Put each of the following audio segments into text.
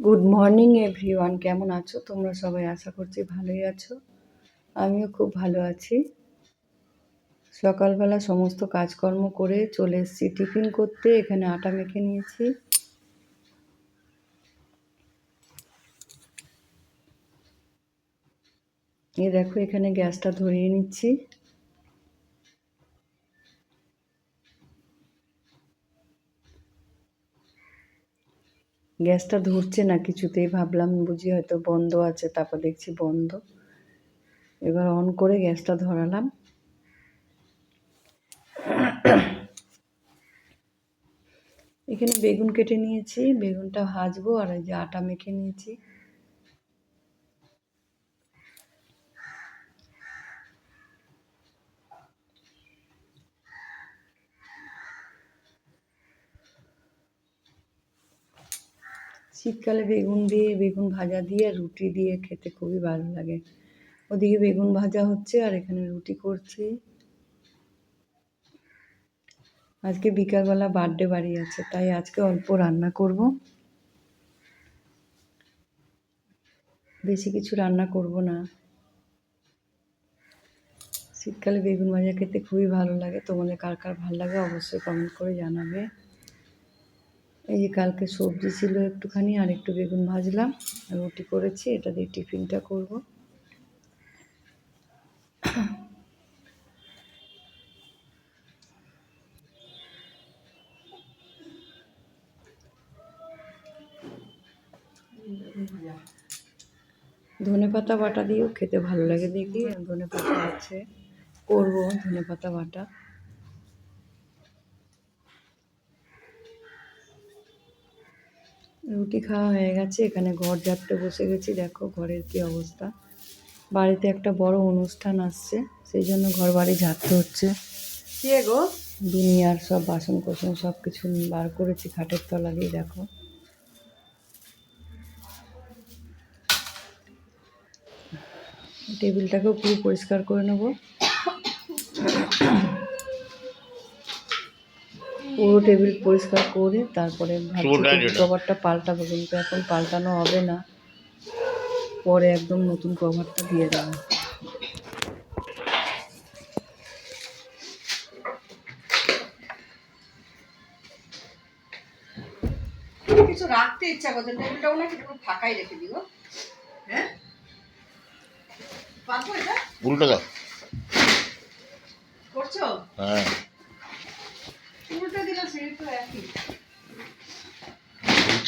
Good morning everyone কেমন আছো? তোমরা সবাই আশা করছি ভালোই আছো। আমিও খুব ভালো আছি। সকালবেলা সমস্ত কাজকর্ম করে চলে এসেছি টিফিন করতে। এখানে আটা মেখে নিয়েছি। এ দেখো, এখানে গ্যাসটা ধরিয়ে নিচ্ছি। গ্যাসটা ধরছে না কিছুতেই, ভাবলাম বুঝি হয়তো বন্ধ আছে, তারপর দেখছি বন্ধ। এবার অন করে গ্যাসটা ধরালাম। এখানে বেগুন কেটে নিয়েছি, বেগুনটা ভাজবো, আর এই যে আটা মেখে নিয়েছি। শীতকালে বেগুন দিয়ে, বেগুন ভাজা দিয়ে রুটি দিয়ে খেতে খুবই ভালো লাগে। ওদিকে বেগুন ভাজা হচ্ছে আর এখানে রুটি করছি। আজকে বিকালবেলা বার্থডে বাড়ি আছে, তাই আজকে অল্প রান্না করব। বেশি কিছু রান্না করব না। শীতকালে বেগুন ভাজা খেতে খুবই ভালো লাগে। তোমাদের কার কার ভালো লাগে অবশ্যই কমেন্ট করে জানাবে। এই যে কালকে সবজি ছিল একটুখানি আর একটু বেগুন ভাজলাম রুটি করেছি, এটা দিয়ে টিফিনটা করব। ধনে পাতা বাটা দিয়েও খেতে ভালো লাগে দেখি ধনে পাতা আছে, করব ধনে পাতা বাটা। রুটি খাওয়া হয়ে গেছে এখানে ঘর ঝাড়তে বসে গেছি দেখো ঘরের কি অবস্থা। বাড়িতে একটা বড় অনুষ্ঠান আসছে সেই জন্য ঘর বাড়ি ঝাড়তে হচ্ছে। কি গো? দুনিয়ার সব বাসন কোসন সব কিছু বার করেছি খাটের তলা দিয়ে দেখো। টেবিলটাকেও পুরো পরিষ্কার করে নেব। পুরো টেবিল পরিষ্কার করে তারপরে ভাবছি কভারটা পাল্টাবো কিন্তু এখন পাল্টানো হবে না। পরে একদম নতুন কভারটা দিয়ে দেবো। কিছু রাখতে ইচ্ছা করছে টেবিলটাও নাকি একটু ফাঁকাই রেখে দিব হ্যাঁ? পারব এটা? উল্টো দাও। করছ? হ্যাঁ।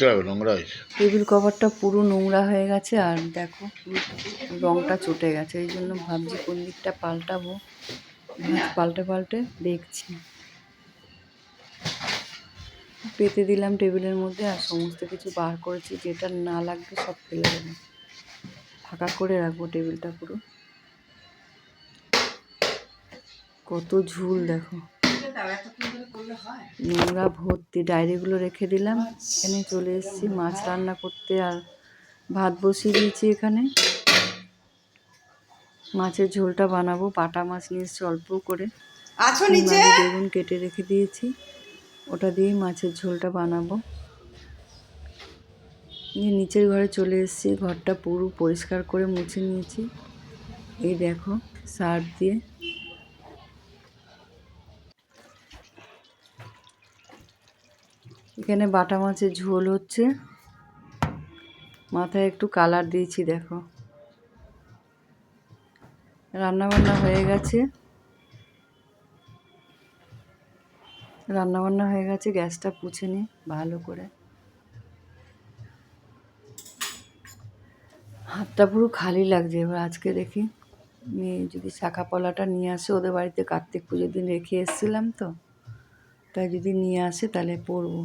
হবে, নোংরা টেবিল কভারটা পুরো নোংরা হয়ে গেছে আর দেখো, রংটা চটে গেছে, এই জন্য ভাবছি কোন দিকটা পাল্টাবো। পাল্টে পাল্টে দেখছি। পেতে দিলাম টেবিলের মধ্যে আর সমস্ত কিছু বার করেছি, যেটা না লাগবে সব ফেলে দেবো। ফাঁকা করে রাখব টেবিলটা পুরো। কত ঝুল দেখো। নোংরা ভর্তি ডায়েরিগুলো রেখে দিলাম। এখানে চলে এসেছি মাছ রান্না করতে আর ভাত বসিয়ে দিয়েছি এখানে। মাছের ঝোলটা বানাবো পাটা মাছ নিয়ে এসেছি অল্প করে। বেগুন কেটে রেখে দিয়েছি। ওটা দিয়েই মাছের ঝোলটা বানাবো। নিয়ে নিচের ঘরে চলে এসেছি ঘরটা পুরো পরিষ্কার করে মুছে নিয়েছি। এই দেখো সার দিয়ে। এখানে বাটা মাছের ঝোল হচ্ছে। মাথায় একটু কালার দিয়েছি, দেখো। রান্না বান্না হয়ে গেছে। রান্না বান্না হয়ে গেছে, গ্যাসটা পুছে নি ভালো করে। হাতটা পুরো খালি লাগছে, এবার আজকে দেখি। মেয়ে যদি শাখা পলাটা নিয়ে আসে, ওদের বাড়িতে কার্তিক পুজোর দিন রেখে এসেছিলাম তো। তাই যদি নিয়ে আসে, তাহলে পরবো।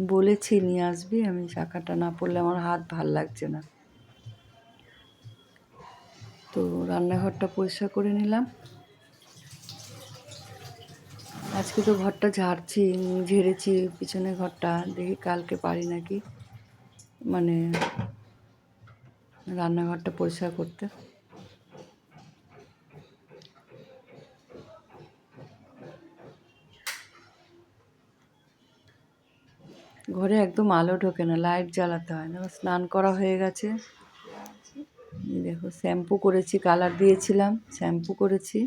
বলেছি, নিয়ে আসবি, আমি শাখাটা না পড়লে আমার হাত ভালো লাগছে না। তো রান্নাঘরটা পরিষ্কার করে নিলাম। আজকে তো ঘরটা ঝাড়ছি, ঝেড়েছি, পিছনে ঘরটা, দেখি কালকে পারি নাকি। মানে রান্নাঘরটা পরিষ্কার করতে। ঘরে একদম আলো ঢোকে না লাইট জ্বালাতে হয় না। স্নান করা হয়ে গেছে। দেখো শ্যাম্পু করেছি কালার দিয়েছিলাম শ্যাম্পু করেছি।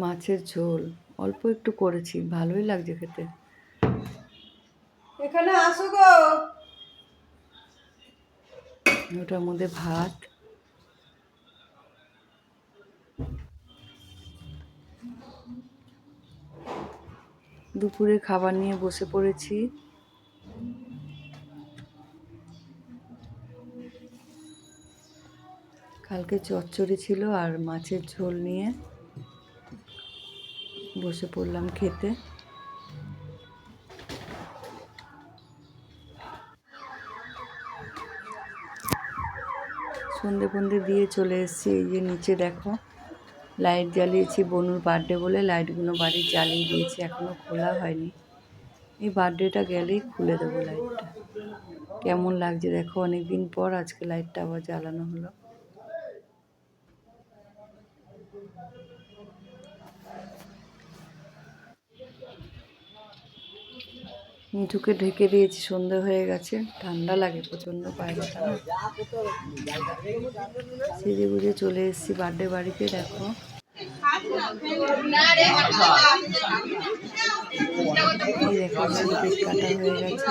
মাছের ঝোল, অল্প একটু করেছি, ভালোই লাগছে খেতে। এখানে আসো গো। ওটার মধ্যে ভাত। দুপুরে খাবার নিয়ে বসে পড়েছি। কালকে চচ্চড়ি ছিল আর মাছের ঝোল নিয়ে বসে পড়লাম খেতে। সন্ধে ফন্দে দিয়ে চলে এসেছি। এই যে নিচে দেখো লাইট জ্বালিয়েছি বনুর বার্থডে বলে। লাইটগুলো বাড়ি জ্বালিয়ে দিয়েছি এখনও খোলা হয়নি। এই বার্থডেটা গেলেই খুলে দেবো লাইটটা কেমন লাগছে দেখো অনেক দিন পর আজকে লাইটটা আবার জ্বালানো হলো। মিঠুকে ঢেকে দিয়েছি, সন্ধে হয়ে গেছে। ঠান্ডা লাগে, প্রচণ্ড পায়রাটা না সেজে গুজে চলে এসেছি বার্থডে বাড়িতে, দেখো। দেখো হয়ে গেছে।